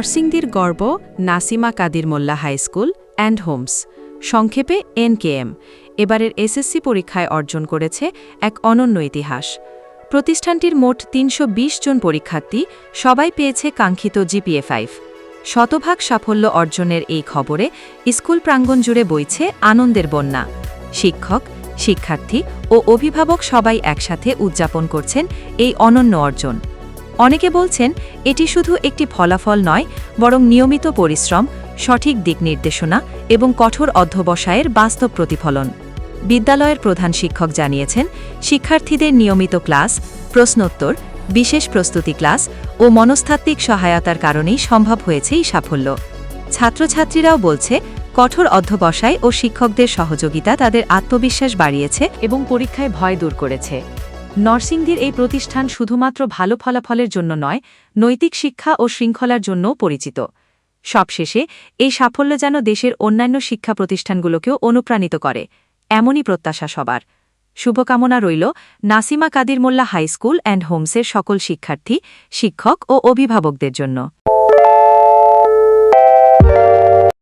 নরসিংদীর গর্ব Nasima Kadir Molla high school and homes. সংক্ষেপে এনকেএম এবারের এসএসসি পরীক্ষায় অর্জন করেছে এক অনন্য ইতিহাস। প্রতিষ্ঠানটির মোট তিনশো বিশ জন পরীক্ষার্থী, সবাই পেয়েছে কাঙ্ক্ষিত জিপিএ ফাইভ। শতভাগ সাফল্য অর্জনের এই খবরে স্কুল প্রাঙ্গণ জুড়ে বইছে আনন্দের বন্যা। শিক্ষক, শিক্ষার্থী ও অভিভাবক সবাই একসাথে উদযাপন করছেন এই অনন্য অর্জন। অনেকে বলছেন এটি শুধু একটি ফলাফল নয়, বরং নিয়মিত পরিশ্রম, সঠিক দিক নির্দেশনা এবং কঠোর অধ্যবসায়ের বাস্তব প্রতিফলন। বিদ্যালয়ের প্রধান শিক্ষক জানিয়েছেন, শিক্ষার্থীদের নিয়মিত ক্লাস, প্রশ্নোত্তর, বিশেষ প্রস্তুতি ক্লাস ও মনস্তাত্ত্বিক সহায়তার কারণেই সম্ভব হয়েছে এই সাফল্য। ছাত্রছাত্রীরাও বলছে, কঠোর অধ্যবসায় ও শিক্ষকদের সহযোগিতা তাদের আত্মবিশ্বাস বাড়িয়েছে এবং পরীক্ষায় ভয় দূর করেছে। নরসিংদীর এই প্রতিষ্ঠান শুধুমাত্র ভালো ফলাফলের জন্য নয়, নৈতিক শিক্ষা ও শৃঙ্খলার জন্যও পরিচিত। সবশেষে এই সাফল্য যেন দেশের অন্যান্য শিক্ষা প্রতিষ্ঠানগুলোকেও অনুপ্রাণিত করে, এমনই প্রত্যাশা সবার। শুভকামনা রইল Nasima Kadir Molla high school and হোমসের সকল শিক্ষার্থী, শিক্ষক ও অভিভাবকদের জন্য।